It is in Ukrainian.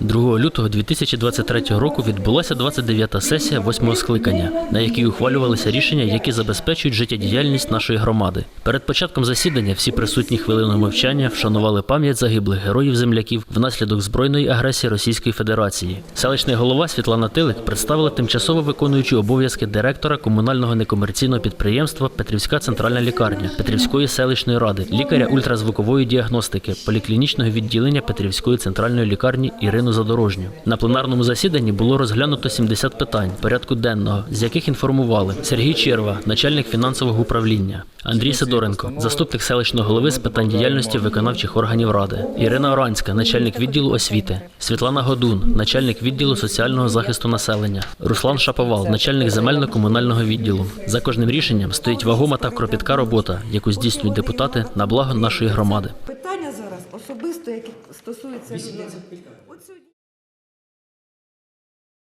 2 лютого 2023 року відбулася 29-та сесія восьмого скликання, на якій ухвалювалися рішення, які забезпечують життєдіяльність нашої громади. Перед початком засідання всі присутні хвилиною мовчання вшанували пам'ять загиблих героїв земляків внаслідок збройної агресії Російської Федерації. Селищний голова Світлана Тилик представила тимчасово виконуючу обов'язки директора комунального некомерційного підприємства Петрівська центральна лікарня Петрівської селищної ради, лікаря ультразвукової діагностики, поліклінічного відділення Петрівської центральної лікарні Ірину Задорожню. На пленарному засіданні було розглянуто 70 питань порядку денного, з яких інформували Сергій Черва, начальник фінансового управління, Андрій Сидоренко, заступник селищного голови з питань діяльності виконавчих органів ради, Ірина Оранська, начальник відділу освіти, Світлана Годун, начальник відділу соціального захисту населення, Руслан Шаповал, начальник земельно-комунального відділу. За кожним рішенням стоїть вагома та кропітка робота, яку здійснюють депутати на благо нашої громади. Питання зараз особисто, які стосуються людей.